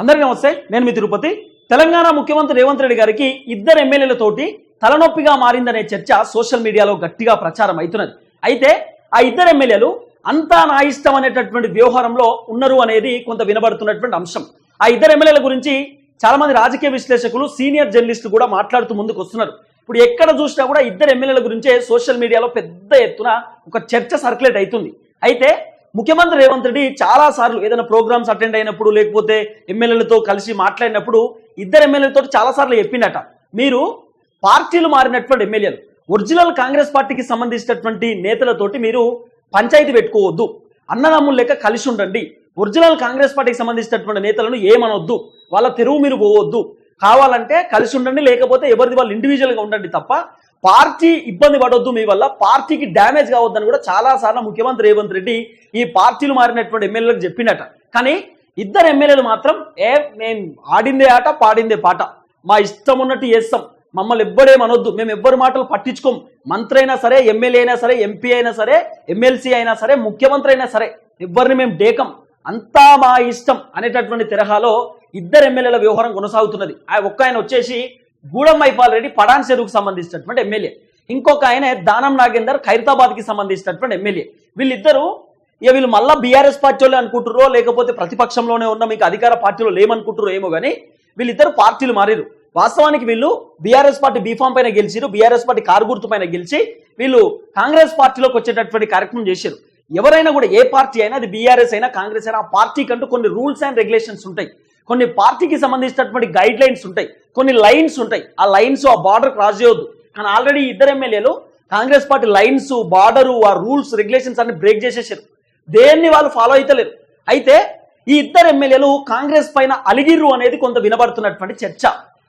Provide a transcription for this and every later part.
అందరికీ నమస్తే నేను మీ తిరుపతి. తెలంగాణ ముఖ్యమంత్రి రేవంత్ రెడ్డి గారికి ఇద్దరు ఎమ్మెల్యేలతోటి తలనొప్పిగా మారిందనే చర్చ సోషల్ మీడియాలో గట్టిగా ప్రచారం అవుతున్నది. అయితే ఆ ఇద్దరు ఎమ్మెల్యేలు అంతా నా ఇష్టం అనేటటువంటి వ్యవహారంలో ఉన్నారు అనేది కొంత వినబడుతున్నటువంటి అంశం. ఆ ఇద్దరు ఎమ్మెల్యేల గురించి చాలా మంది రాజకీయ విశ్లేషకులు సీనియర్ జర్నలిస్టులు కూడా మాట్లాడుతూ ముందుకు వస్తున్నారు. ఇప్పుడు ఎక్కడ చూసినా కూడా ఇద్దరు ఎమ్మెల్యేల గురించే సోషల్ మీడియాలో పెద్ద ఎత్తున ఒక చర్చ సర్క్యులేట్ అవుతుంది. అయితే ముఖ్యమంత్రి రేవంత్ రెడ్డి చాలా సార్లు ఏదైనా ప్రోగ్రామ్స్ అటెండ్ అయినప్పుడు లేకపోతే ఎమ్మెల్యేలతో కలిసి మాట్లాడినప్పుడు ఇద్దరు ఎమ్మెల్యేలతో చాలా సార్లు చెప్పిండట. మీరు పార్టీలు మారినటువంటి ఎమ్మెల్యేలు ఒరిజినల్ కాంగ్రెస్ పార్టీకి సంబంధించినటువంటి నేతలతోటి మీరు పంచాయతీ పెట్టుకోవద్దు. అన్నదమ్ములు లెక్క కలిసి ఉండండి. ఒరిజినల్ కాంగ్రెస్ పార్టీకి సంబంధించినటువంటి నేతలను ఏమనొద్దు. వాళ్ళ తెరువు మీరు పోవద్దు. కావాలంటే కలిసి ఉండండి లేకపోతే ఎవరిది వాళ్ళు ఇండివిజువల్గా ఉండండి తప్ప పార్టీ ఇబ్బంది పడొద్దు మీ వల్ల పార్టీకి డ్యామేజ్ కావద్దని కూడా చాలా సార్లు ముఖ్యమంత్రి రేవంత్ రెడ్డి ఈ పార్టీలు మారినటువంటి ఎమ్మెల్యేలకు చెప్పినట. కానీ ఇద్దరు ఎమ్మెల్యేలు మాత్రం ఏ మేము ఆడిందే ఆట పాడిందే పాట. మా ఇష్టం ఉన్నట్టు చేస్తాం. మమ్మల్ని ఎవ్వరేమనొద్దు మేము ఎవ్వరి మాటలు పట్టించుకోం. మంత్రి అయినా సరే ఎమ్మెల్యే అయినా సరే ఎంపీ అయినా సరే ఎమ్మెల్సీ అయినా సరే ముఖ్యమంత్రి అయినా సరే ఎవరిని మేము డేకం అంతా మా ఇష్టం అనేటటువంటి తరహాలో ఇద్దరు ఎమ్మెల్యేల వ్యవహారం కొనసాగుతున్నది. ఆ ఒక్క ఆయన వచ్చేసి గూడమ్మైపాల్ రెడ్డి పడాన్ చెరువుకు సంబంధించినటువంటి ఎమ్మెల్యే. ఇంకొక ఆయన దానం నాగేందర్ ఖైరతాబాద్కి సంబంధించినటువంటి ఎమ్మెల్యే. వీళ్ళిద్దరూ ఇక వీళ్ళు మళ్ళీ బీఆర్ఎస్ పార్టీలో అనుకుంటారో లేకపోతే ప్రతిపక్షంలోనే ఉన్న మీకు అధికార పార్టీలో లేమనుకుంటారో ఏమో కానీ వీళ్ళిద్దరు పార్టీలు మారారు వాస్తవానికి వీళ్ళు బీఆర్ఎస్ పార్టీ బీఫామ్ పైన గెలిచిరు బీఆర్ఎస్ పార్టీ కారు గుర్తు పైన గెలిచి వీళ్ళు కాంగ్రెస్ పార్టీలోకి వచ్చేటటువంటి కార్యక్రమం చేశారు ఎవరైనా కూడా ఏ పార్టీ అయినా అది బీఆర్ఎస్ అయినా కాంగ్రెస్ అయినా ఆ పార్టీ కంటూ కొన్ని రూల్స్ అండ్ రెగ్యులేషన్స్ ఉంటాయి. కొన్ని పార్టీకి సంబంధించినటువంటి గైడ్ లైన్స్ ఉంటాయి. కొన్ని లైన్స్ ఉంటాయి. ఆ లైన్స్ ఆ బార్డర్ క్రాస్ చేయొద్దు. కానీ ఆల్రెడీ ఇద్దరు ఎమ్మెల్యేలు కాంగ్రెస్ పార్టీ లైన్స్ బార్డరు ఆ రూల్స్ రెగ్యులేషన్స్ అన్ని బ్రేక్ చేసేసారు. దేన్ని వాళ్ళు ఫాలో అవుతలేరు అయితే ఈ ఇద్దరు ఎమ్మెల్యేలు కాంగ్రెస్ పైన అలిగిర్రు అనేది కొంత వినబడుతున్నటువంటి చర్చ.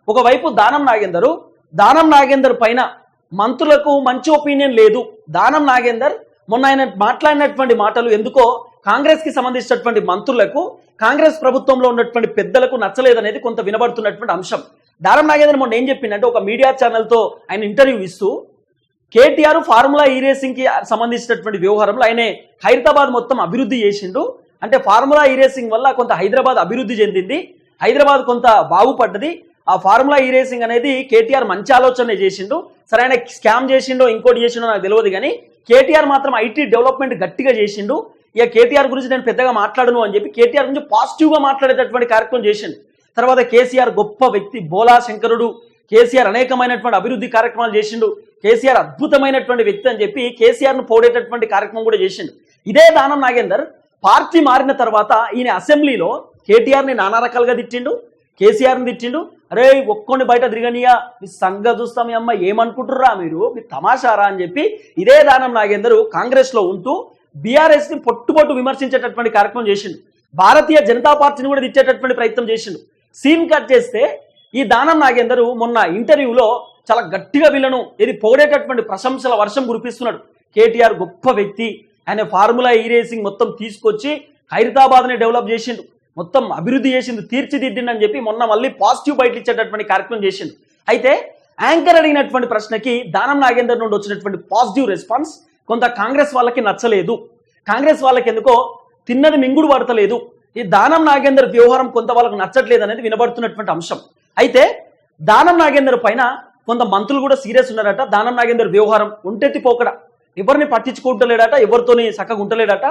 ఒకవైపు దానం నాగేందరు. దానం నాగేందర్ పైన మంత్రులకు మంచి ఒపీనియన్ లేదు. దానం నాగేందర్ మొన్న ఆయన మాట్లాడినటువంటి మాటలు ఎందుకో కాంగ్రెస్కి సంబంధించినటువంటి మంత్రులకు కాంగ్రెస్ ప్రభుత్వంలో ఉన్నటువంటి పెద్దలకు నచ్చలేదనేది కొంత వినబడుతున్నటువంటి అంశం. దారం నాగేంద్ర మొన్న ఏం చెప్పిందంటే ఒక మీడియా ఛానల్తో ఆయన ఇంటర్వ్యూ ఇస్తూ కేటీఆర్ ఫార్ములా ఈ రేసింగ్కి సంబంధించినటువంటి వ్యవహారంలో ఆయన హైదరాబాద్ మొత్తం అభివృద్ధి చేసిండు. అంటే ఫార్ములా ఈ రేసింగ్ వల్ల కొంత హైదరాబాద్ అభివృద్ధి చెందింది. హైదరాబాద్ కొంత బాగుపడ్డది. ఆ ఫార్ములా ఈ రేసింగ్ అనేది కేటీఆర్ మంచి ఆలోచన చేసిండు. సరే ఆయన స్కామ్ చేసిండో ఇంకోటి చేసిండో నాకు తెలియదు కానీ కేటీఆర్ మాత్రం ఐటీ డెవలప్మెంట్ గట్టిగా చేసిండు. ఇక కేటీఆర్ గురించి నేను పెద్దగా మాట్లాడను అని చెప్పి కేటీఆర్ గురించి పాజిటివ్గా మాట్లాడేటటువంటి కార్యక్రమం చేసిండు. తర్వాత కేసీఆర్ గొప్ప వ్యక్తి బోలా శంకరుడు కేసీఆర్ అనేకమైనటువంటి అభివృద్ధి కార్యక్రమాలు చేసిండు. కేసీఆర్ అద్భుతమైనటువంటి వ్యక్తి అని చెప్పి కేసీఆర్ను పోడేటటువంటి కార్యక్రమం కూడా చేసిండు. ఇదే దానం నాగేందర్ పార్టీ మారిన తర్వాత ఈయన అసెంబ్లీలో కేటీఆర్ని నానా రకాలుగా తిట్టిండు కేసీఆర్ని తిట్టిండు. అరే ఒక్కొని బయట తిరగనియా మీ సంగ చూస్తాం మీ అమ్మ ఏమనుకుంటుర్రా మీరు? మీ తమాషారా అని చెప్పి ఇదే దానం నాగేందరు కాంగ్రెస్లో ఉంటూ బీఆర్ఎస్ని పొట్టుబొట్టు విమర్శించేటటువంటి కార్యక్రమం చేసిండు. భారతీయ జనతా పార్టీని కూడా తిట్టేటటువంటి ప్రయత్నం చేసిండు. సీన్ కట్ చేస్తే ఈ దానం నాగేందరు మొన్న ఇంటర్వ్యూలో చాలా గట్టిగా వీళ్ళను ఇది పొగడేటటువంటి ప్రశంసల వర్షం కురిపిస్తున్నాడు. కేటీఆర్ గొప్ప వ్యక్తి. ఆయన ఫార్ములా ఈ రేసింగ్ మొత్తం తీసుకొచ్చి హైదరాబాద్ని డెవలప్ చేసిండు. మొత్తం అభివృద్ధి చేసిండు తీర్చిదిద్దిండు అని చెప్పి మొన్న మళ్ళీ పాజిటివ్ బయటలు ఇచ్చేటటువంటి కార్యక్రమం చేసిండు. అయితే యాంకర్ అడిగినటువంటి ప్రశ్నకి దానం నాగేందర్ నుండి వచ్చినటువంటి పాజిటివ్ రెస్పాన్స్ కొంత కాంగ్రెస్ వాళ్ళకి నచ్చలేదు. కాంగ్రెస్ వాళ్ళకి ఎందుకో తిన్నది మింగుడు పడతలేదు. ఈ దానం నాగేందర్ వ్యవహారం కొంత వాళ్ళకు నచ్చట్లేదు అనేది వినబడుతున్నటువంటి అంశం. అయితే దానం నాగేందర్ పైన కొంత మంత్రులు కూడా సీరియస్ ఉన్నారట. దానం నాగేందర్ వ్యవహారం ఒంటెత్తి పోకడ. ఎవరిని పట్టించుకుంటలేడట ఎవరితోని చక్కగా ఉంటలేడట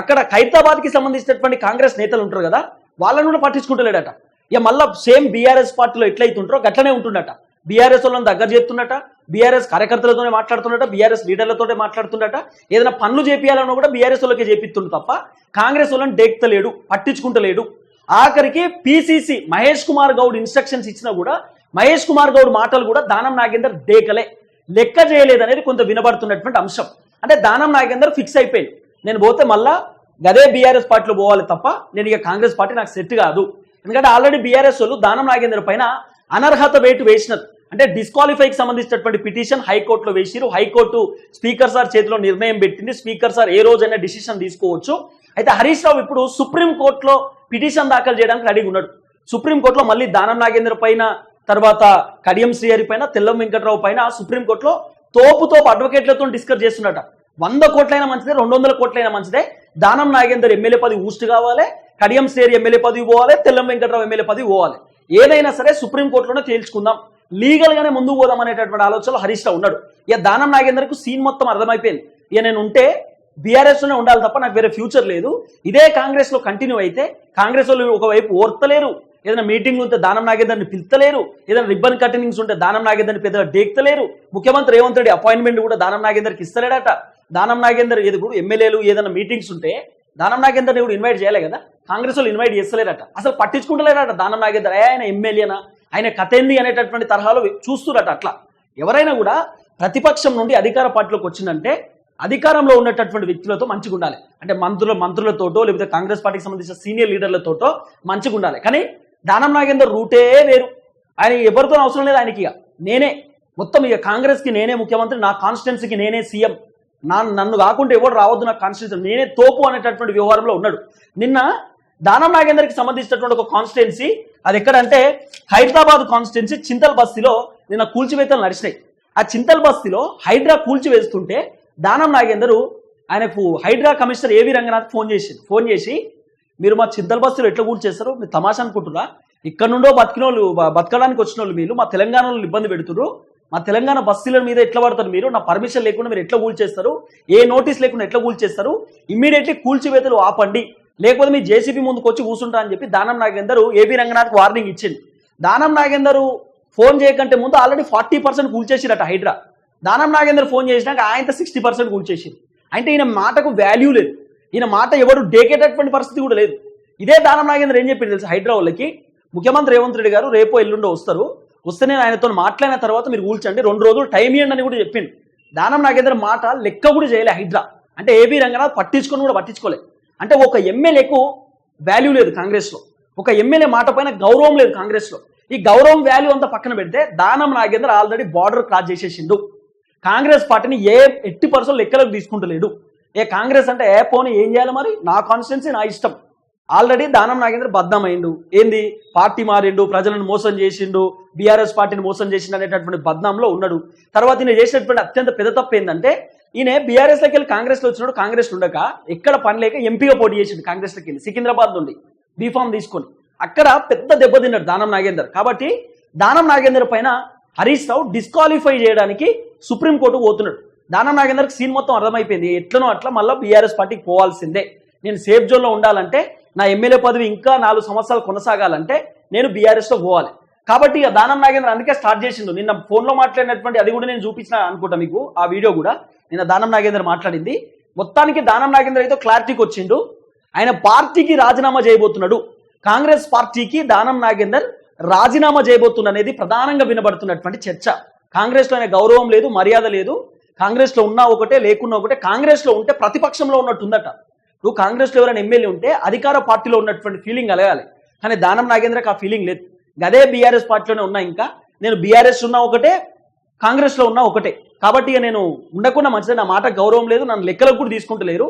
అక్కడ ఖైరతాబాద్కి సంబంధించినటువంటి కాంగ్రెస్ నేతలు ఉంటారు కదా వాళ్ళని కూడా పట్టించుకుంటలేడట. ఇక మళ్ళీ సేమ్ బీఆర్ఎస్ పార్టీలో ఎట్లయితుంటారో గట్లనే ఉంటుండట. బీఆర్ఎస్ వాళ్ళని దగ్గర చేస్తున్నట బీఆర్ఎస్ కార్యకర్తలతోనే మాట్లాడుతున్నట బీఆర్ఎస్ లీడర్లతోనే మాట్లాడుతున్నట ఏదైనా పనులు చేపియాలన్నా కూడా బీఆర్ఎస్ వాళ్ళకి చేపిస్తుండు తప్ప కాంగ్రెస్ వాళ్ళని డేక్తలేడు పట్టించుకుంటలేడు. ఆఖరికి పిసిసి మహేష్ కుమార్ గౌడ్ ఇన్స్ట్రక్షన్స్ ఇచ్చినా కూడా మహేష్ కుమార్ గౌడ్ మాటలు కూడా దానం నాగేందర్ దేకలే. లెక్క చేయలేదు అనేది కొంత వినబడుతున్నటువంటి అంశం. అంటే దానం నాగేందర్ ఫిక్స్ అయిపోయింది. నేను పోతే మళ్ళా గదే బీఆర్ఎస్ పార్టీలో పోవాలి తప్ప నేను ఇక కాంగ్రెస్ పార్టీ నాకు సెట్ కాదు. ఎందుకంటే ఆల్రెడీ బీఆర్ఎస్ వాళ్ళు దానం నాగేందర్ పైన అనర్హత వేటు వేసినారు. అంటే డిస్క్వాలిఫైకి సంబంధించినటువంటి పిటిషన్ హైకోర్టులో వేసిరు. హైకోర్టు స్పీకర్ సార్ చేతిలో నిర్ణయం పెట్టింది. స్పీకర్ సార్ ఏ రోజైనా డిసిషన్ తీసుకోవచ్చు. అయితే హరీష్ రావు ఇప్పుడు సుప్రీం కోర్టులో పిటిషన్ దాఖలు చేయడానికి రెడీగా ఉన్నాడు. సుప్రీం కోర్టులో మళ్ళీ దానం నాగేంద్ర పైన తర్వాత కడియం శ్రీహరి పైన తెల్లం వెంకట్రావు పైన సుప్రీం కోర్టులో తోపు తోపు అడ్వకేట్లతో డిస్కస్ చేస్తున్నట వంద కోట్లైనా మంచిదే రెండు వందల కోట్లైనా మంచిదే. దానం నాగేందర్ ఎమ్మెల్యే పది ఊస్ట్ కావాలి. కడియం శ్రీహరి ఎమ్మెల్యే పదవి పోవాలి. తెల్లం వెంకట్రావు ఎమ్మెల్యే పదవి పోవాలి. ఏదైనా సరే సుప్రీంకోర్టులోనే తేల్చుకుందాం. లీగల్ గానే ముందుకు పోదాం అనేటటువంటి ఆలోచనలో హరీష్ రావు ఉన్నాడు. ఇక దానం నాగేందర్కు సీన్ మొత్తం అర్థమైపోయింది. ఇక నేను ఉంటే బీఆర్ఎస్లోనే ఉండాలి తప్ప నాకు వేరే ఫ్యూచర్ లేదు. ఇదే కాంగ్రెస్లో కంటిన్యూ అయితే కాంగ్రెస్ వాళ్ళు ఒకవైపు ఓర్తలేరు. ఏదైనా మీటింగ్లు ఉంటే దానం నాగేందర్ని పిలుతలేరు ఏదైనా రిబ్బన్ కటింగ్స్ ఉంటే దానం నాగేందర్ని పెద్దగా డేక్తలేరు. ముఖ్యమంత్రి రేవంత్ రెడ్డి అపాయింట్మెంట్ కూడా దానం నాగేందర్కి ఇస్తలేడట. దానం నాగేందర్ ఏది కూడా ఎమ్మెల్యేలు ఏదైనా మీటింగ్స్ ఉంటే దానం నాగేందర్ని కూడా ఇన్వైట్ చేయలే కదా. కాంగ్రెస్ వాళ్ళు ఇన్వైట్ చేస్తలేరట. అసలు పట్టించుకుంటలేరట దానం నాగేందర్. ఏ ఆయన ఎమ్మెల్యేనా ఆయన కథ ఏంది అనేటటువంటి తరహాలో చూస్తున్నట్టు అట్లా. ఎవరైనా కూడా ప్రతిపక్షం నుండి అధికార పార్టీలోకి వచ్చిందంటే అధికారంలో ఉన్నటువంటి వ్యక్తులతో మంచిగా ఉండాలి. అంటే మంత్రుల మంత్రులతోటో లేకపోతే కాంగ్రెస్ పార్టీకి సంబంధించిన సీనియర్ లీడర్లతోటో మంచిగా ఉండాలి. కానీ దానం నాగేందర్ రూటే వేరు ఆయన ఎవరితో అవసరం లేదు ఆయనకి ఇక. నేనే. మొత్తం ఇక కాంగ్రెస్కి నేనే ముఖ్యమంత్రి నా కాన్స్టిట్యున్సీకి నేనే సీఎం. నా నన్ను కాకుండా ఎవరు రావద్దు నా కాన్స్టిట్యున్సీ. నేనే తోపు అనేటటువంటి వ్యవహారంలో ఉన్నాడు. నిన్న దానం నాగేందర్కి సంబంధించినటువంటి ఒక కాన్స్టిట్యున్సీ అది ఎక్కడంటే హైదరాబాద్ కాన్స్టిట్యున్సీ చింతల్ బస్తీలో నిన్న కూల్చివేతలు నడిచినాయి. ఆ చింతల్ బస్తీలో హైడ్రా కూల్చివేస్తుంటే దానం నాగేందరు ఆయనకు హైడ్రా కమిషనర్ ఏవి రంగనాథ్ ఫోన్ చేసి ఫోన్ చేసి మీరు మా చింతల్ బస్తీలో ఎట్లా కూల్చేస్తారు మీరు తమాషా అనుకుంటున్నా ఇక్కడ నుండో బతికిన వాళ్ళు బతకడానికి వచ్చిన వాళ్ళు మీరు మా తెలంగాణలో ఇబ్బంది పెడుతున్నారు మా తెలంగాణ బస్తీల మీద ఎట్లా పడతారు మీరు? నా పర్మిషన్ లేకుండా మీరు ఎట్లా కూల్చేస్తారు? ఏ నోటీస్ లేకుండా ఎట్లా కూల్చేస్తారు? ఇమ్మీడియట్లీ కూల్చివేతలు ఆపండి. లేకపోతే మీ జేసీబీ ముందుకు వచ్చి కూర్చుంటా అని చెప్పి దానం నాగేందరు ఏబీ రంగనాథ్కి వార్నింగ్ ఇచ్చింది. దానం నాగేందరు ఫోన్ చేయకంటే ముందు ఆల్రెడీ ఫార్టీ పర్సెంట్ కూల్చేసిరట హైడ్రా. దానం నాగేందర్ ఫోన్ చేసినాక ఆయన సిక్స్టీ పర్సెంట్ కూల్చేసింది. అంటే ఈయన మాటకు వాల్యూ లేదు. ఈయన మాట ఎవరు డేకేటటువంటి పరిస్థితి కూడా లేదు. ఇదే దానం నాగేందర్ ఏం చెప్పింది తెలుసు హైడ్రా వాళ్ళకి? ముఖ్యమంత్రి రేవంత్ రెడ్డి గారు రేపో ఎల్లుండో వస్తారు. వస్తే నేను ఆయనతో మాట్లాడిన తర్వాత మీరు కూల్చండి. రెండు రోజులు టైం ఇవ్వండి అని కూడా చెప్పింది దానం నాగేందర్ మాట లెక్క కూడా చేయలే హైదరా అంటే ఏబీ రంగనాథ్ పట్టించుకొని కూడా పట్టించుకోలేదు అంటే ఒక ఎమ్మెల్యేకు వాల్యూ లేదు కాంగ్రెస్లో. ఒక ఎమ్మెల్యే మాట పైన గౌరవం లేదు కాంగ్రెస్లో. ఈ గౌరవం వాల్యూ అంతా పక్కన పెడితే Danam Nagendra already border cross చేసేసిండు. Congress పార్టీని ఏ ఎట్టి పర్సెంట్ లెక్కలకు తీసుకుంటలేడు. ఏ కాంగ్రెస్ అంటే ఏ పోనీ ఏం చేయాలి మరి? నా కాన్స్టిట్యున్సీ నా ఇష్టం. ఆల్రెడీ దానం నాగేంద్ర బద్నామైండు ఏంది? పార్టీ మారిండు ప్రజలను మోసం చేసిండు బీఆర్ఎస్ పార్టీని మోసం చేసిండు అనేటటువంటి బద్నాంలో ఉన్నాడు. తర్వాత నేను చేసినటువంటి అత్యంత పెద్ద తప్పు ఏంటంటే ఈయన బీఆర్ఎస్లోకి వెళ్ళి కాంగ్రెస్లో వచ్చినాడు. కాంగ్రెస్ ఉండక ఎక్కడ పని లేక ఎంపీగా పోటీ చేసిండు కాంగ్రెస్లోకి వెళ్ళి సికింద్రాబాద్ నుండి బీఫామ్ తీసుకొని. అక్కడ పెద్ద దెబ్బతిన్నాడు దానం నాగేందర్. కాబట్టి దానం నాగేందర్ పైన హరీష్ రావు డిస్క్వాలిఫై చేయడానికి సుప్రీంకోర్టు పోతున్నాడు. దానం నాగేందర్కి సీన్ మొత్తం అర్థమైపోయింది. ఎట్లనో అట్లా మళ్ళీ బీఆర్ఎస్ పార్టీకి పోవాల్సిందే. నేను సేఫ్ జోన్లో ఉండాలంటే నా ఎమ్మెల్యే పదవి ఇంకా నాలుగు సంవత్సరాలు కొనసాగాలంటే నేను బీఆర్ఎస్లో పోవాలి. కాబట్టి దానం నాగేంద్ర అందుకే స్టార్ట్ చేసిండు. నిన్న ఫోన్లో మాట్లాడినటువంటి అది కూడా నేను చూపించిన అనుకుంటా మీకు ఆ వీడియో కూడా. నిన్న దానం నాగేంద్ర మాట్లాడింది. మొత్తానికి దానం నాగేంద్ర అయితే క్లారిటీకి వచ్చిండు. ఆయన పార్టీకి రాజీనామా చేయబోతున్నాడు. కాంగ్రెస్ పార్టీకి దానం నాగేందర్ రాజీనామా చేయబోతున్న అనేది ప్రధానంగా వినబడుతున్నటువంటి చర్చ. కాంగ్రెస్లో ఆయన గౌరవం లేదు మర్యాద లేదు. కాంగ్రెస్లో ఉన్నా ఒకటే లేకున్నా ఒకటే కాంగ్రెస్లో ఉంటే ప్రతిపక్షంలో ఉన్నట్టు ఉందట నువ్వు కాంగ్రెస్లో ఎవరైనా ఎమ్మెల్యే ఉంటే అధికార పార్టీలో ఉన్నటువంటి ఫీలింగ్ కలగాలి. కానీ దానం నాగేంద్రకి ఆ ఫీలింగ్ లేదు. గదే బీఆర్ఎస్ పార్టీలోనే ఉన్నా ఇంకా. నేను బీఆర్ఎస్ ఉన్నా ఒకటే కాంగ్రెస్లో ఉన్నా ఒకటే. కాబట్టి ఇక నేను ఉండకుండా మంచిది నా మాట గౌరవం లేదు నన్ను లెక్కలకు కూడా తీసుకుంటలేరు.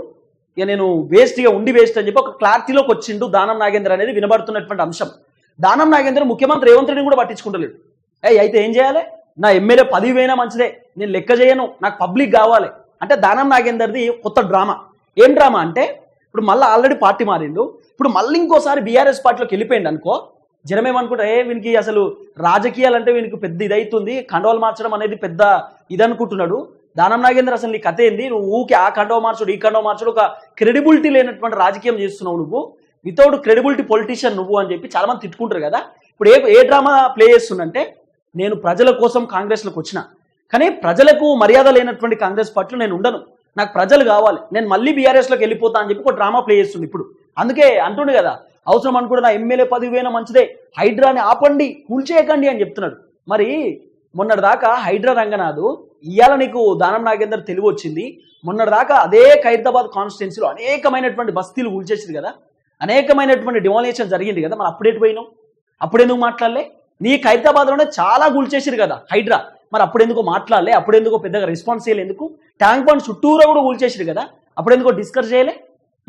ఇక నేను వేస్ట్ ఇక ఉండి వేస్ట్ అని చెప్పి ఒక క్లారిటీలోకి వచ్చిండు దానం నాగేంద్ర అనేది వినబడుతున్నటువంటి అంశం. దానం నాగేంద్ర ముఖ్యమంత్రి రేవంత్ రెడ్డిని కూడా పట్టించుకుంటలేడు. ఏ అయితే ఏం చేయాలి? నా ఎమ్మెల్యే పదవి పోయినా మంచిదే నేను లెక్క చేయను నాకు పబ్లిక్ కావాలి. అంటే దానం నాగేందర్ది కొత్త డ్రామా. ఏం డ్రామా అంటే ఇప్పుడు మళ్ళీ ఆల్రెడీ పార్టీ మారిండు ఇప్పుడు మళ్ళీ ఇంకోసారి బీఆర్ఎస్ పార్టీలోకి వెళ్ళిపోయింది అనుకో జనమేమనుకుంటా ఏ వీనికి అసలు రాజకీయాలు అంటే వీనికి పెద్ద ఇదైతుంది కండవాలు మార్చడం అనేది పెద్ద ఇది అనుకుంటున్నాడు దానం నాగేంద్ర అసలు నీ కథ ఏంది? నువ్వు ఊకి ఆ కండవ మార్చుడు ఈ కండవ మార్చుడు ఒక క్రెడిబిలిటీ లేనటువంటి రాజకీయం చేస్తున్నావు నువ్వు. వితౌట్ క్రెడిబిలిటీ పొలిటీషియన్ నువ్వు అని చెప్పి చాలా మంది తిట్టుకుంటారు కదా. ఇప్పుడు ఏ ఏ డ్రామా ప్లే చేస్తుందంటే నేను ప్రజల కోసం కాంగ్రెస్లోకి వచ్చిన కానీ ప్రజలకు మర్యాద లేనటువంటి కాంగ్రెస్ పార్టీలో నేను ఉండను. నాకు ప్రజలు కావాలి. నేను మళ్ళీ బీఆర్ఎస్లోకి వెళ్ళిపోతా అని చెప్పి ఒక డ్రామా ప్లే చేస్తుంది ఇప్పుడు. అందుకే అంటుండే కదా అవసరం అనుకుంటే నా ఎమ్మెల్యే పదవి మంచిదే. హైడ్రాని ఆపండి కూల్చేయకండి అని చెప్తున్నాడు. మరి మొన్నటిదాకా హైడ్రా రంగనాథ్ ఇవాళ నీకు దానం నాగేందర్ తెలివి వచ్చింది. మొన్నటిదాకా అదే ఖైరతాబాద్ కాన్స్టిట్యున్సీలో అనేకమైనటువంటి బస్తీలు కూల్చేసింది కదా. అనేకమైనటువంటి డిమాలినేషన్ జరిగింది కదా. మరి అప్పుడేటి పోయినావు? అప్పుడెందుకు మాట్లాడలే? నీ ఖైరతాబాద్లోనే చాలా కూల్చేసిరు కదా హైడ్రా. మరి అప్పుడెందుకు మాట్లాడలే? అప్పుడెందుకో పెద్దగా రెస్పాన్స్ చేయలేదు ఎందుకు? ట్యాంక్ బండ్ చుట్టూరా కూడా కూల్చేసిరు కదా. అప్పుడెందుకో డిస్కస్ చేయలే?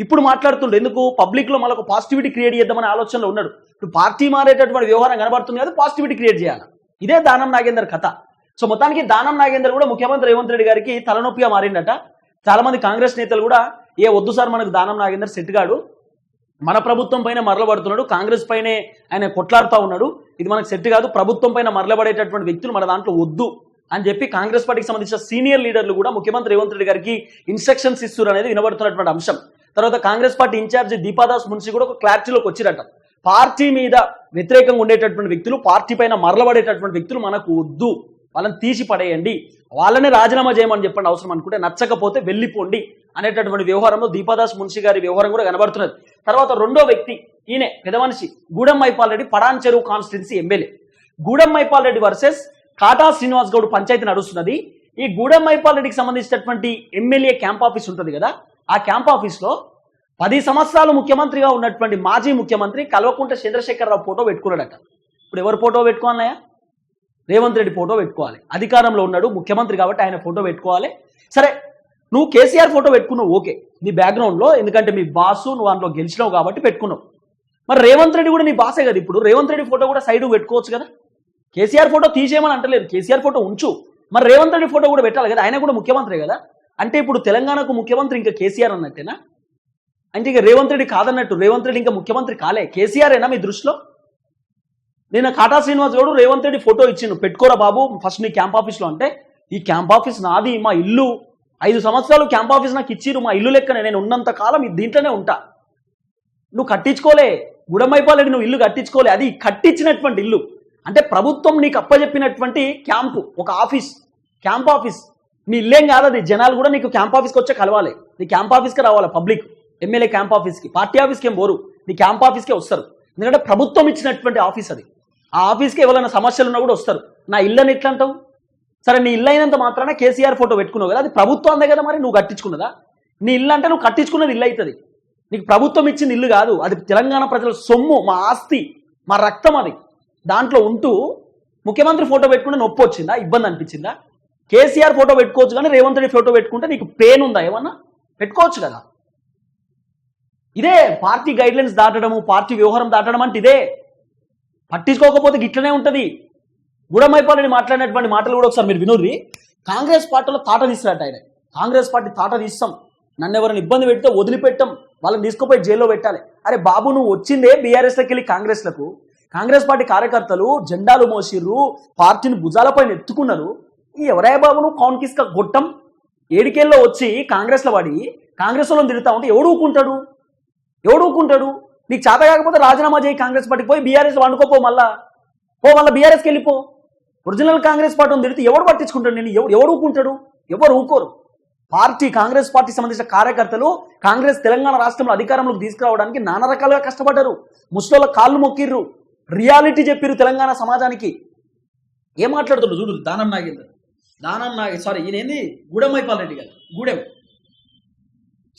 ఇప్పుడు మాట్లాడుతుండే ఎందుకు? పబ్లిక్లో మనకు పాజిటివిటీ క్రియేట్ చేద్దామనే ఆలోచనలో ఉన్నాడు. ఇప్పుడు పార్టీ మారేటటువంటి వ్యవహారం కనబడుతుంది కదా పాజిటివిటీ క్రియేట్ చేయాలి? ఇదే దానం నాగేందర్ కథ. సో మొత్తానికి దానం నాగేందర్ కూడా ముఖ్యమంత్రి రేవంత్ రెడ్డి గారికి తలనొప్పిగా మారిండట చాలా మంది కాంగ్రెస్ నేతలు కూడా ఏ వద్దు సార్ మనకు దానం నాగేందర్ సెట్ కాడు. మన ప్రభుత్వం పైన మరలబడుతున్నాడు కాంగ్రెస్ పైనే ఆయన కొట్లాడుతూ ఉన్నాడు. ఇది మనకు సెట్ కాదు ప్రభుత్వం పైన మరలబడేటటువంటి వ్యక్తులు మన దాంట్లో వద్దు. అని చెప్పి కాంగ్రెస్ పార్టీకి సంబంధించిన సీనియర్ లీడర్లు కూడా ముఖ్యమంత్రి రేవంత్ రెడ్డి గారికి ఇన్స్ట్రక్షన్స్ ఇస్తున్నారు అనేది వినబడుతున్నటువంటి అంశం. తర్వాత Congress party incharge Deepa Das Munshi కూడా ఒక క్లారిటీలోకి వచ్చిరట. పార్టీ మీద వ్యతిరేకంగా ఉండేటటువంటి వ్యక్తులు పార్టీ పైన మరలబడేటటువంటి వ్యక్తులు మనకు వద్దు. వాళ్ళని తీసి పడేయండి. వాళ్ళనే రాజీనామా చేయమని చెప్పండి అవసరం అనుకుంటే నచ్చకపోతే వెళ్ళిపోండి అనేటటువంటి వ్యవహారంలో దీపాదాస్ మున్షి గారి వ్యవహారం కూడా కనబడుతున్నది. తర్వాత రెండో వ్యక్తి ఈయనే పెద్ద మనిషి Gudem Mahipal Reddy Patan Cheruvu constituency MLA. Gudem Mahipal Reddy versus Kata Srinivas Goud panchayat నడుస్తున్నది? ఈ గూడెం మైపాల్ రెడ్డికి సంబంధించినటువంటి ఎమ్మెల్యే క్యాంప్ ఆఫీస్ ఉంటుంది కదా ఆ క్యాంప్ ఆఫీస్లో పది సంవత్సరాలు ముఖ్యమంత్రిగా ఉన్నటువంటి మాజీ ముఖ్యమంత్రి కల్వకుంట చంద్రశేఖరరావు ఫోటో పెట్టుకున్నాడట. ఇప్పుడు ఎవరు ఫోటో పెట్టుకోవాలయ్యా రేవంత్ రెడ్డి ఫోటో పెట్టుకోవాలి. అధికారంలో ఉన్నాడు ముఖ్యమంత్రి కాబట్టి ఆయన ఫోటో పెట్టుకోవాలి. సరే నువ్వు కేసీఆర్ ఫోటో పెట్టుకున్నావు ఓకే. నీ బ్యాక్గ్రౌండ్లో ఎందుకంటే మీ బాసు నువ్వు అందులో గెలిచినావు కాబట్టి పెట్టుకున్నావు. మరి రేవంత్ రెడ్డి కూడా నీ బాసే కదా ఇప్పుడు. రేవంత్ రెడ్డి ఫోటో కూడా సైడ్ పెట్టుకోవచ్చు కదా? కేసీఆర్ ఫోటో తీసేయమని అంటలేదు కేసీఆర్ ఫోటో ఉంచు. మరి రేవంత్ రెడ్డి ఫోటో కూడా పెట్టాలి కదా. ఆయన కూడా ముఖ్యమంత్రి కదా. అంటే ఇప్పుడు తెలంగాణకు ముఖ్యమంత్రి ఇంకా కేసీఆర్ అన్నట్టేనా? అంటే ఇక రేవంత్ రెడ్డి కాదన్నట్టు. రేవంత్ రెడ్డి ఇంకా ముఖ్యమంత్రి కాలే. కేసీఆర్ ఏనా మీ దృష్టిలో? నేను కాటా శ్రీనివాస్ గౌడ్ రేవంత్ రెడ్డి ఫోటో ఇచ్చిండు. పెట్టుకోరా బాబు ఫస్ట్ నీ క్యాంప్ ఆఫీస్లో అంటే. ఈ క్యాంప్ ఆఫీస్ నాది మా ఇల్లు. ఐదు సంవత్సరాలు క్యాంప్ ఆఫీస్ నాకు ఇచ్చిరు మా ఇల్లు లెక్కనే. నేను ఉన్నంత కాలం దీంట్లోనే ఉంటా. నువ్వు కట్టించుకోలే. గుడమైపాలెడ్డి నువ్వు ఇల్లు కట్టించుకోలే. అది కట్టించినటువంటి ఇల్లు. అంటే ప్రభుత్వం నీకు అప్పచెప్పినటువంటి క్యాంపు ఒక ఆఫీస్ క్యాంప్ ఆఫీస్. నీ ఇల్లేం కాదు అది. జనాలు కూడా నీకు క్యాంప్ ఆఫీస్కి వచ్చే కలవాలి. నీ క్యాంప్ ఆఫీస్కి రావాలి పబ్లిక్. ఎమ్మెల్యే క్యాంప్ ఆఫీస్కి. పార్టీ ఆఫీస్కి ఏం పోరు నీ క్యాంప్ ఆఫీస్కే వస్తారు. ఎందుకంటే ప్రభుత్వం ఇచ్చినటువంటి ఆఫీస్ అది. ఆ ఆఫీస్కి ఎవరైనా సమస్యలు ఉన్నా కూడా వస్తారు. నా ఇల్లని ఎట్లా అంటావు? సరే నీ ఇల్లు అయినంత మాత్రాన కేసీఆర్ ఫోటో పెట్టుకున్నావు కదా. అది ప్రభుత్వం కదా మరి నువ్వు కట్టించుకున్నదా? నీ ఇల్లు అంటే నువ్వు కట్టించుకున్నది ఇల్లు అవుతుంది. నీకు ప్రభుత్వం ఇచ్చింది ఇల్లు కాదు. అది తెలంగాణ ప్రజల సొమ్ము మా ఆస్తి మా రక్తం అది. దాంట్లో ఉంటూ ముఖ్యమంత్రి ఫోటో పెట్టుకుంటే నొప్పి వచ్చిందా? ఇబ్బంది అనిపించిందా? కేసీఆర్ ఫోటో పెట్టుకోవచ్చు కానీ రేవంత్ రెడ్డి ఫోటో పెట్టుకుంటే నీకు పెయిన్ ఉందా? ఏమన్నా? పెట్టుకోవచ్చు కదా. ఇదే పార్టీ గైడ్లైన్స్ దాటడము పార్టీ వ్యవహారం దాటడం అంటే ఇదే. పట్టించుకోకపోతే గిట్లనే ఉంటుంది. గుడమైపాలని మాట్లాడినటువంటి మాటలు కూడా ఒకసారి మీరు వినుర్రి. కాంగ్రెస్ పార్టీలో తాట తీస్తారట ఆయన. కాంగ్రెస్ పార్టీ తాట తీస్తాం. నన్ను ఎవరైనా ఇబ్బంది పెడితే వదిలిపెట్టాం. వాళ్ళని తీసుకుపోయి జైల్లో పెట్టాలి. అరే బాబు నువ్వు వచ్చిందే బీఆర్ఎస్లోకి వెళ్ళి కాంగ్రెస్లకు. కాంగ్రెస్ పార్టీ కార్యకర్తలు జెండాలు మోసిర్రు పార్టీని భుజాలపైన ఎత్తుకున్నారు. ఈ ఎవరే కాన్కిస్క గొట్టం. ఏడికేళ్ళలో వచ్చి కాంగ్రెస్లో పడి కాంగ్రెస్ వాళ్ళని తిరుగుతా ఉంటే ఎవడు ఊకుంటాడు ఎవడు ఊకుంటాడు నీకు చేత కాకపోతే రాజీనామా చేయి కాంగ్రెస్ పార్టీకి పోయి బీఆర్ఎస్ వండుకోపో మళ్ళా. పో మళ్ళీ బీఆర్ఎస్కి వెళ్ళిపో. ఒరిజినల్ కాంగ్రెస్ పార్టీ ఉంది తిడితే ఎవడు పట్టించుకుంటాడు నేను ఎవడు ఎవడు ఊకుంటాడు ఎవరు ఊకోరు పార్టీ కాంగ్రెస్ పార్టీ సంబంధించిన కార్యకర్తలు కాంగ్రెస్ తెలంగాణ రాష్ట్రంలో అధికారంలోకి తీసుకురావడానికి నానా రకాలుగా కష్టపడ్డారు. ముస్లింల కాళ్ళు మొక్కిర్రు. రియాలిటీ చెప్పిర్రు తెలంగాణ సమాజానికి. ఏం మాట్లాడుతుండ్రు? చూడు దానం నాగేందర్. దానం నాగే సారీ ఈయన ఏంది గూడెం రెడ్డి గారు. గూడెం.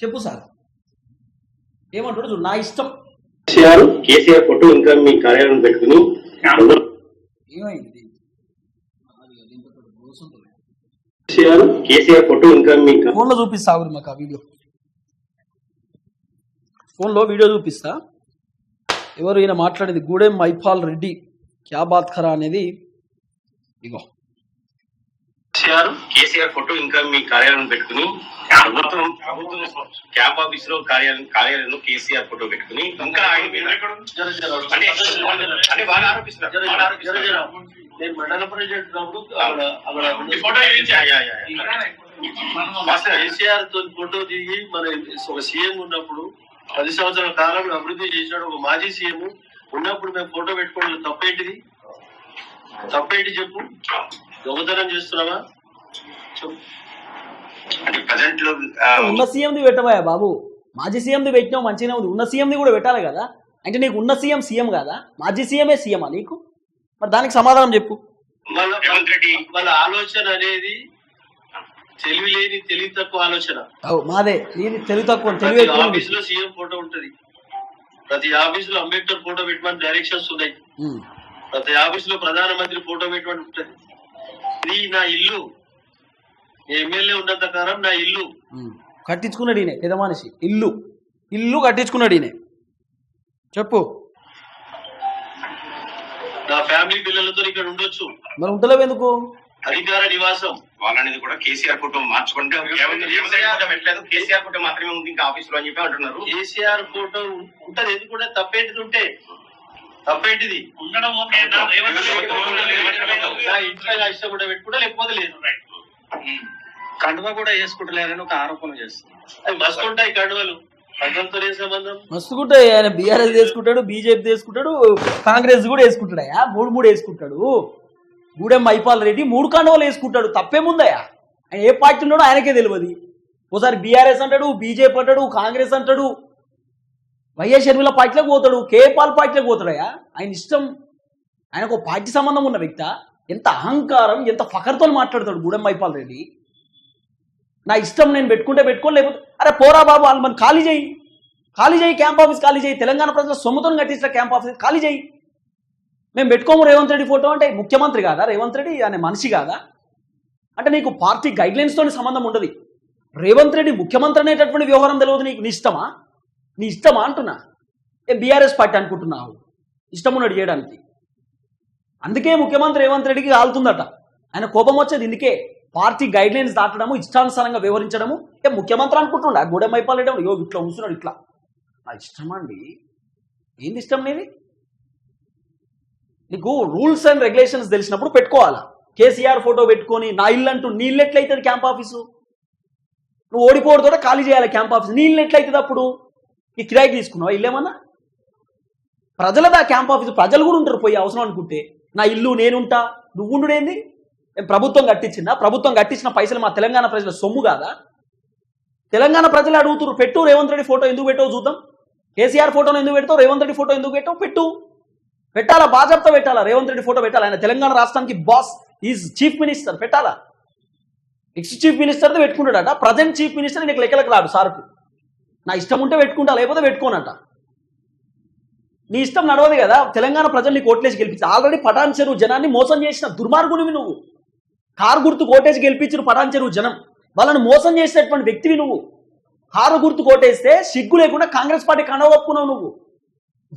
చెప్పు సార్. ఏమంటాడు చూడు నా ఇష్టం. కేసీఆర్ కేసీఆర్ ఫోటో ఇంకా మీ కార్యాలయం పెట్టుకుని ఏమైంది? కేసీఆర్ కేసీఆర్ ఫోటో ఇంకా మీ కా- ఫోన్లో చూపిస్తా మాకు ఆ వీడియో. ఫోన్లో వీడియో చూపిస్తా. ఎవరు ఈయన మాట్లాడేది గూడెం మైపాల్ రెడ్డి క్యా బాత్ ఖరా అనేది ఇగో కేసీఆర్ కేసీఆర్ ఫోటో ఇంకా మీ కార్యాలయం పెట్టుకుని ప్రభుత్వం ప్రభుత్వం క్యాంప్ ఆఫీస్లో కార్యాలయం కార్యాలయంలో కేసీఆర్ ఫోటో పెట్టుకుని ఇంకా ఆయన మీద అంటే అంటే వాళ్ళు ఆరోపిస్తున్నారు. నేను మండల ప్రెసిడెంట్ ఉన్నప్పుడు. కేసీఆర్తో ఫోటో దిగి మన ఒక సీఎం ఉన్నప్పుడు పది సంవత్సరాల కాలంలో అభివృద్ధి చేసినాడు ఒక మాజీ సీఎం. ఉన్నప్పుడు మేము ఫోటో పెట్టుకోవడం తప్పేంటిది? తప్పేంటి చెప్పు? దొంగతనం చేస్తున్నావా? చెప్పు. అంటే ప్రజెంట్లో ఉన్న సీఎంది పెట్టబోయా బాబు? మాజీ సీఎంది పెట్టినావు మంచిగానే ఉంది. ఉన్న సీఎంది కూడా పెట్టాలి కదా? అంటే నీకు ఉన్న సీఎం సీఎం కదా? మాజీ సీఎమే సీఎమా నీకు? మరి దానికి సమాధానం చెప్పు. వాళ్ళ ఆలోచన అనేది తెలివి లేని తెలివి తక్కువ ఆలోచన. మాదే నీది తెలివి తక్కువ తెలివి ఆఫీస్లో సీఎం ఫోటో ఉంటది. ప్రతి ఆఫీస్లో అంబేద్కర్ ఫోటో పెట్టమని డైరెక్షన్స్ ఉన్నాయి. ప్రతి ఆఫీస్లో ప్రధానమంత్రి ఫోటో పెట్టమని ఉంటది. ఇది నా ఇల్లు. ఎమ్మెల్యే ఉన్నంత కాలం నా ఇల్లు. కట్టించుకున్నాడు ఈయన పెద్ద మనిషి. ఇల్లు. ఇల్లు కట్టించుకున్నాడు ఈయన. చెప్పు. నా ఫ్యామిలీ పిల్లలతో ఇక్కడ ఉండొచ్చు. మరి ఉంటలేవు ఎందుకు? అధికార నివాసం. వాళ్ళనేది కూడా కేసీఆర్ ఫోటో మార్చుకుంటే పెట్టలేదు కేసీఆర్ ఫోటో మాత్రమే ఉంది ఇంకా ఆఫీస్లో అని చెప్పి అంటున్నారు. కేసీఆర్ ఫోటో ఉంటది ఎందుకుంటే తప్పేంటిది ఉంటే? తప్పేంటిది? ఉండడం ఇంట్లో ఇష్టం కూడా పెట్టుకుంటా లేకపోతే లేదు. కండువా కూడా వేసుకుంటలేరని ఒక ఆరోపణ చేస్తుంది మస్తు ఉంటాయి కండువలు. కండువలతో ఏ సంబంధం మస్తుకుంటే ఆయన బీఆర్ఎస్ వేసుకుంటాడు బీజేపీ వేసుకుంటాడు కాంగ్రెస్ కూడా వేసుకుంటాడయా మూడు మూడు వేసుకుంటాడు. గూడెం మైపాల్ రెడ్డి మూడు కండవలు వేసుకుంటాడు. తప్పేముందయా ఆయన ఏ పార్టీ ఉన్నాడో ఆయనకే తెలియదు ఒకసారి బీఆర్ఎస్ అంటాడు బీజేపీ అంటాడు కాంగ్రెస్ అంటాడు. వైఎస్ షర్మిల పార్టీలోకి పోతాడు కేపాల్ పార్టీలకు పోతాడయా ఆయన ఇష్టం. ఆయనకు ఒక పార్టీ సంబంధం ఉన్న వ్యక్త? ఎంత అహంకారం ఎంత ఫకర్తో మాట్లాడతాడు గూడెం మైపాల్ రెడ్డి. నా ఇష్టం నేను పెట్టుకుంటే పెట్టుకోని లేకపోతే అరే పోరా బాబు వాళ్ళు మన ఖాళీ చేయి. ఖాళీ చేయి క్యాంప్ ఆఫీస్ ఖాళీ చేయి. తెలంగాణ ప్రజల సొమ్ముతో కట్టించిన క్యాంప్ ఆఫీస్ ఖాళీ చేయి. మేము పెట్టుకోము రేవంత్ రెడ్డి ఫోటో అంటే ముఖ్యమంత్రి కాదా? రేవంత్ రెడ్డి అనే మనిషి కాదా? అంటే నీకు పార్టీ గైడ్ లైన్స్తో సంబంధం ఉండదు. రేవంత్ రెడ్డి ముఖ్యమంత్రి అనేటటువంటి వ్యవహారం తెలియదు నీకు. నీ ఇష్టమా? నీ ఇష్టమా అంటున్నా. ఏ బీఆర్ఎస్ పార్టీ అనుకుంటున్నావు? ఇష్టం ఉన్నాడు చేయడానికి. అందుకే ముఖ్యమంత్రి రేవంత్ రెడ్డికి కాలుతుందట. ఆయన కోపం వచ్చేది ఇందుకే. పార్టీ గైడ్ లైన్స్ దాటడము ఇష్టానుసారంగా వ్యవహరించడము. ఏ ముఖ్యమంత్రి అనుకుంటున్నాడు గూడెం అయిపోలేడం యో ఇట్లా ఉంచున్నాడు ఇట్లా. నా ఇష్టమండి ఏంది ఇష్టం నీది? నీకు రూల్స్ అండ్ రెగ్యులేషన్స్ తెలిసినప్పుడు పెట్టుకోవాలా? కేసీఆర్ ఫోటో పెట్టుకొని నా ఇల్లు అంటూ నీళ్ళు ఎట్లయితుంది క్యాంప్ ఆఫీసు? నువ్వు ఓడిపోవడంతో ఖాళీ చేయాలి క్యాంప్ ఆఫీస్. నీళ్ళు ఎట్లయితుంది అప్పుడు? ఈ కిరాయికి తీసుకున్నావా? ఇల్లేమన్నా ప్రజలదా క్యాంప్ ఆఫీస్? ప్రజలు కూడా ఉంటారు పోయి అవసరం అనుకుంటే. నా ఇల్లు నేనుంటా. నువ్వు ఉండుడేంది ప్రభుత్వం కట్టించిందా? ప్రభుత్వం కట్టించిన పైసలు మా తెలంగాణ ప్రజల సొమ్ము కాదా? తెలంగాణ ప్రజలు అడుగుతున్నారు పెట్టు రేవంత్ రెడ్డి ఫోటో ఎందుకు పెట్టావు చూద్దాం. కేసీఆర్ ఫోటోను ఎందుకు పెడతావు? రేవంత్ రెడ్డి ఫోటో ఎందుకు పెట్టావు? పెట్టు. పెట్టాలా? బాజాప్తా పెట్టాలా? రేవంత్ రెడ్డి ఫోటో పెట్టాలా? ఆయన తెలంగాణ రాష్ట్రానికి బాస్ ఈజ్ చీఫ్ మినిస్టర్ పెట్టాలా? ఎక్స్ చీఫ్ మినిస్టర్ది పెట్టుకుంటాడట. ప్రజెంట్ చీఫ్ మినిస్టర్ నీకు లెక్కలకు రాడు సార్కు. నా ఇష్టం ఉంటే పెట్టుకుంటా లేకపోతే పెట్టుకోనట. నీ ఇష్టం నడవదు కదా. తెలంగాణ ప్రజలు నీకు ఓట్లేసి గెలిపించి. ఆల్రెడీ పటాన్ చెరువు జనాన్ని మోసం చేసిన దుర్మార్గునివి నువ్వు. కారు గుర్తు కోటేసి గెలిపించిన పటాన్ చెరువు జనం. వాళ్ళని మోసం చేసేటటువంటి వ్యక్తివి నువ్వు. కారు గుర్తు కోటేస్తే సిగ్గు లేకుండా కాంగ్రెస్ పార్టీ కనవప్పుకున్నావు నువ్వు.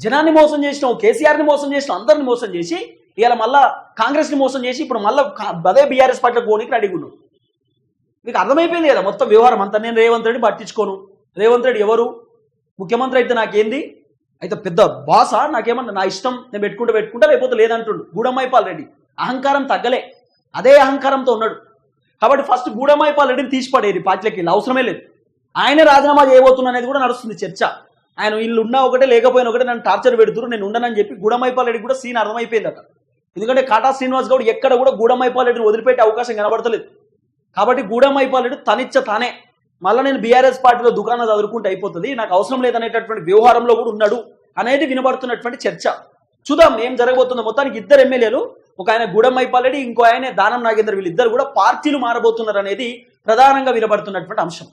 జనాన్ని మోసం చేసినాం కేసీఆర్ని మోసం చేసినాం అందరిని మోసం చేసి ఇవాళ మళ్ళా కాంగ్రెస్ని మోసం చేసి ఇప్పుడు మళ్ళీ అదే బీఆర్ఎస్ పట్ల పోనీకి అడిగి ఉన్నావు మీకు అర్థమైపోయింది కదా మొత్తం వ్యవహారం. అంతా నేను రేవంత్ రెడ్డి పట్టించుకోను. రేవంత్ రెడ్డి ఎవరు? ముఖ్యమంత్రి అయితే నాకేంది? అయితే పెద్ద బాసా నాకేమన్నా నా ఇష్టం నేను పెట్టుకుంటే పెట్టుకుంటా లేకపోతే లేదంటుండు. గూడమైపాల్ రెడ్డి. అహంకారం తగ్గలే. అదే అహంకారంతో ఉన్నాడు. కాబట్టి ఫస్ట్ గూడమైపాల్ రెడ్డిని తీసిపడేది పార్టీలకి. వెళ్ళి అవసరమే లేదు. ఆయనే రాజీనామా చేయబోతున్నా అనేది కూడా నడుస్తుంది చర్చ. ఆయన వీళ్ళు ఉన్నా ఒకటే లేకపోయినా ఒకటే నన్ను టార్చర్ పెడుతురు నేను ఉండనని చెప్పి గుడమైపాలరెడ్డి కూడా సీన్ అర్థమైపోయిందట ఎందుకంటే కాటా శ్రీనివాస్ గౌడ్ ఎక్కడ కూడా గూడమైపాల్ రెడ్డిని వదిలిపెట్టే అవకాశం కనబడతలేదు. కాబట్టి గూడమైపాలరెడ్డి తనిచ్చ తానే. మళ్ళీ నేను బీఆర్ఎస్ పార్టీలో దుకాణం చదువుకుంటే అయిపోతుంది నాకు అవసరం లేదనేటటువంటి వ్యవహారంలో కూడా ఉన్నాడు అనేది వినబడుతున్నటువంటి చర్చ. చూద్దాం ఏం జరగబోతుందో. మొత్తానికి ఇద్దరు ఎమ్మెల్యేలు ఒక ఆయన గూడెం ఇంకో ఆయన దానం నాగేందర్ వీళ్ళిద్దరు కూడా పార్టీలు మారబోతున్నారు అనేది ప్రధానంగా వినబడుతున్నటువంటి అంశం.